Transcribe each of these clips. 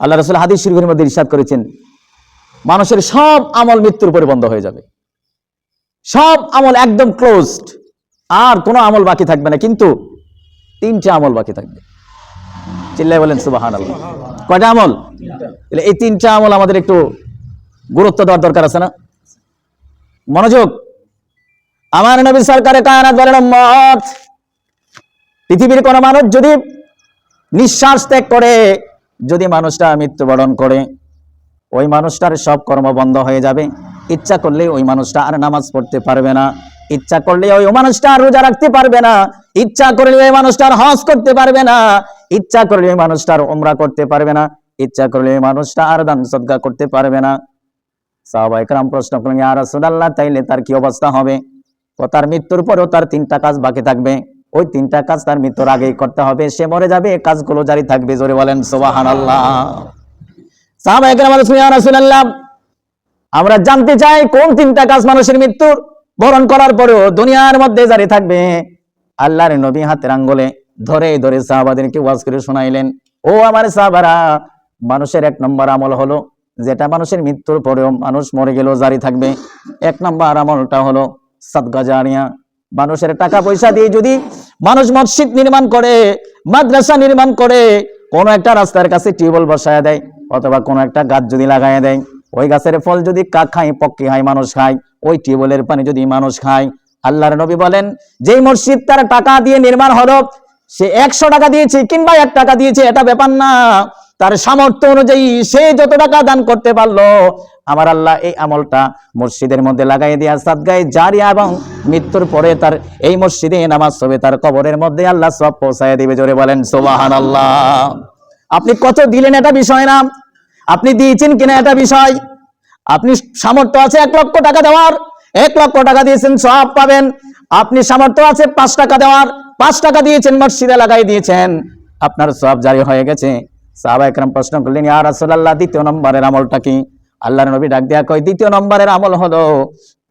আল্লাহ রসুল হাদিস শরীফের মধ্যে ইরশাদ করেছেন, মানুষের সব আমল মৃত্যুর পরে বন্ধ হয়ে যাবে। সব আমল একদম ক্লোজড আর কোনো আমল বাকি থাকবে না, কিন্তু তিনটা আমল বাকি থাকবে। চিল্লাই বলেন সুবাহান আল্লাহ কয়টা আমল? এই তিনটা আমল আমাদের একটু গুরুত্ব দেওয়ার দরকার আছে না? মনোযোগ। আমার নবী সরকারে কায়নাত বলেন মত পৃথিবীর কোন মানুষ যদি নিঃশ্বাস ত্যাগ করে যদি মানুষটা মৃত্যুবরণ করে, ওই মানুষটার সব কর্ম বন্ধ হয়ে যাবে। ইচ্ছা করলে ওই মানুষটা আর নামাজ পড়তে পারবে না। ইচ্ছা করলে ওই মানুষটা আর রোজা রাখতে পারবে না। ইচ্ছা করলে ওই মানুষটা আর হজ করতে পারবে না। ইচ্ছা করলে ওই মানুষটার ওমরা করতে পারবে না। ইচ্ছা করলে ওই মানুষটা আর দান সদ্গা করতে পারবে না। সাহবাইকরাম প্রশ্ন করলেন আর রসুল্লাহ তাইলে তার কি অবস্থা হবে? ও তার মৃত্যুর পরেও তার তিনটা কাজ বাকি থাকবে। ওই তিনটা কাজ তার মৃত্যুর আগেই করতে হবে। সে মরে যাবে, এই কাজগুলো জারি থাকবে, জোরে বলেন সোবাহান আল্লাহ আমরা জানতে চাই কোন তিনটা কাজ মানুষের মৃত্যুর বরণ করার পরেও দুনিয়ার মধ্যে জারি থাকবে। আল্লাহর নবী হাতের আঙ্গলে ধরে ধরে সাহাবাদেরকে ওয়াজ করে শোনাইলেন, ও আমার সাহাবারা, মানুষের এক নম্বর আমল হলো, যেটা মানুষের মৃত্যুর পরেও মানুষ মরে গেলেও জারি থাকবে। এক নম্বর আমলটা হলো সাদগা জারিয়া। মানুষের টাকা পয়সা দিয়ে যদি মানুষ মসজিদ নির্মাণ করে, মাদ্রাসা নির্মাণ করে, কোনো একটা রাস্তার কাছে টিউবওয়েল বসায় দেয় অথবা কোনো একটা গাছ যদি লাগায় দেয়। ওই গাছের ফল যদি কাক খায়, পক্ষী খায় মানুষ খায়, ওই টিউবওয়েলের পানি যদি মানুষ খায়। আল্লাহর নবী বলেন, যেই মসজিদ তার টাকা দিয়ে নির্মাণ হলো, সে একশো টাকা দিয়েছে কিংবা এক টাকা দিয়েছে, এটা ব্যাপার না। তার সামর্থ্য অনুযায়ী সে যত টাকা দান করতে পারল আমার আল্লাহ এই আমলটা মসজিদের মধ্যে লাগাই দিয়া সাদগায় জারিয়া এবং মৃত্যুর পরে তার এই মসজিদে নামাজ হবে, তার কবরের মধ্যে আল্লাহ সব পৌঁছায় দিবে। জোরে বলেন সোবাহান আল্লাহ আপনি কত দিলেন এটা বিষয় না? আপনি দিয়েছেন কিনা এটা বিষয়? আপনি সামর্থ্য আছে এক লক্ষ টাকা দেওয়ার? এক লক্ষ টাকা দিয়েছেন সব পাবেন। আপনি সামর্থ্য আছে পাঁচ টাকা দেওয়ার? পাঁচ টাকা দিয়েছেন, মসজিদে লাগাই দিয়েছেন। আপনার সব জারি হয়ে গেছে। সাহাবা প্রশ্ন করলেন, ইয়া রাসূলুল্লাহ, দ্বিতীয় নম্বরের আমলটা কি? আল্লাহর নবী ডাক দেয়া কয়, দ্বিতীয় নম্বরের আমল হলো,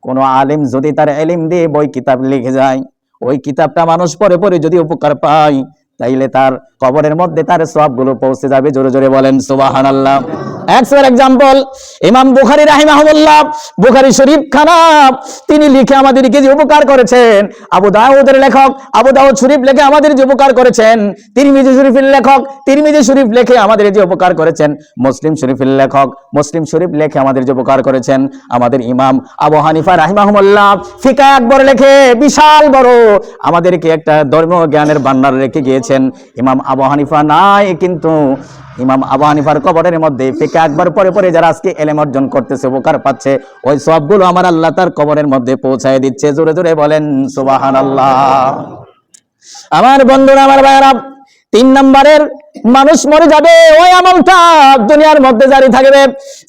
কোন আলিম যদি তার এলিম দিয়ে বই কিতাব লিখে যায়, ওই কিতাবটা মানুষ পরে পরে যদি উপকার পায়, তাইলে তার কবরের মধ্যে তার সবগুলো পৌঁছে যাবে। জোরে জোরে বলেন তিনি লিখে আমাদেরকে যে উপকার করেছেন, আবু দাউদের লেখক, আবু দাউদ শরীফ আমাদের যে উপকার করেছেন শরীফের লেখক শরীফ লিখে আমাদের যে উপকার করেছেন, মুসলিম শরীফের লেখক, মুসলিম শরীফ লিখে আমাদের যে উপকার করেছেন, আমাদের ইমাম আবু হানিফা রাহিমাহুল্লাহ ফিকা আকবর লেখে বিশাল বড় আমাদেরকে একটা ধর্মীয় জ্ঞানের ভান্ডার রেখে গিয়েছেন, ইমাম আবু হানিফা নাই, কিন্তু ইমাম আবু হানিফার কবরের মধ্যে ফিকা একবার পরে পরে যারা আজকে এলেম অর্জন করতেছে, উপকার পাচ্ছে, ওই সবগুলো আমার আল্লাহ তার কবরের মধ্যে পৌঁছায় দিচ্ছে। জোরে জোরে বলেন সুবাহান আল্লাহ আমার বন্ধুরা, আমার ভাইয়ারা, তিন নম্বরের মানুষ মরে যাবে, ওই আমলটা দুনিয়ার মধ্যে জারি থাকবে।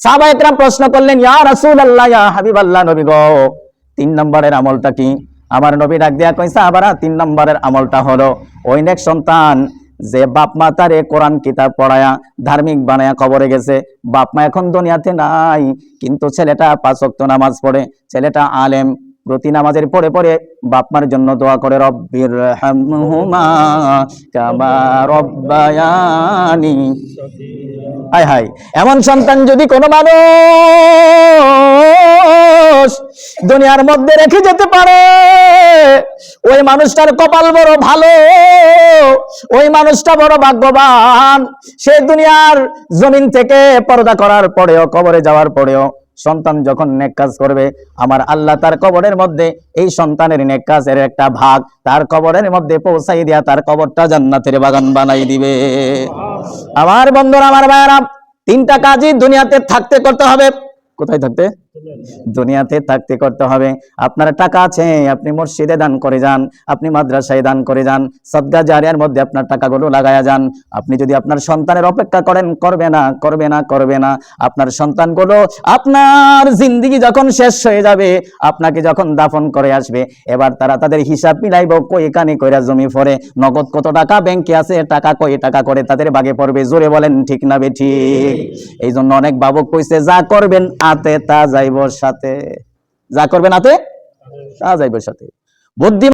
সাহাবা একরাম প্রশ্ন করলেন, ইয়া রাসূলুল্লাহ, ইয়া হাবিবাল্লাহ নবী গো। তিন নম্বরের আমলটা কি? আমার নবী ডাক দিয়া কই সাহাবারা, তিন নম্বরের আমলটা হলো, ওই নেক সন্তান যে বাপ মা তার এ কোরআন কিতাব পড়ায়া, ধার্মিক বানায়া কবরে গেছে, বাপ মা এখন দুনিয়াতে নাই। কিন্তু ছেলেটা পাঁচ ওয়াক্ত নামাজ পড়ে, ছেলেটা আলেম। প্রতি নামাজের পরে পরে বাপমার জন্য দোয়া করে, রব্বির রব্বায়ানি। হাই হাই এমন সন্তান যদি কোনো মানুষ দুনিয়ার মধ্যে রেখে যেতে পারে। ওই মানুষটার কপাল বড় ভালো। ওই মানুষটা বড় ভাগ্যবান। সে দুনিয়ার জমিন থেকে পর্দা করার পরেও, কবরে যাওয়ার পরেও সন্তান যখন নেক কাজ করবে, আমার আল্লাহ তার কবরের মধ্যে এই সন্তানের নেক কাজের একটা ভাগ তার কবরের মধ্যে পৌঁছাই দিয়া তার কবরটা জান্নাতের বাগান বানাই দিবে। আমার বন্ধুরা, আমার ভাইয়ারা, তিনটা কাজই দুনিয়াতে থাকতে করতে হবে। কোথায় থাকতে? দুনিয়াতে থাকতে করতে হবে। আপনার টাকা আছে, আপনি মসজিদে দান করে যান, আপনি মাদ্রাসায় দান করে যান জারিয়ার মধ্যে আপনার টাকাগুলো লাগায়া যান। আপনি যদি আপনার সন্তানের অপেক্ষা করেন, করবে না করবে না করবে না। আপনার সন্তানগুলো আপনার জিন্দিগি যখন শেষ হয়ে যাবে, আপনাকে যখন দাফন করে আসবে, এবার তারা তাদের হিসাব মিলাইব, কই কানে কইরা জমি পড়ে নগদ কত টাকা ব্যাংকে আছে, টাকা কই, টাকা করে তাদের বাগে পড়বে। জোরে বলেন, ঠিক না বে ঠিক? এই জন্য অনেক বাবক কইছে, যা করবেন, আতে তা যাইব সাথে। যা করবে নাতে তা যাইব সাথে। বুদ্ধি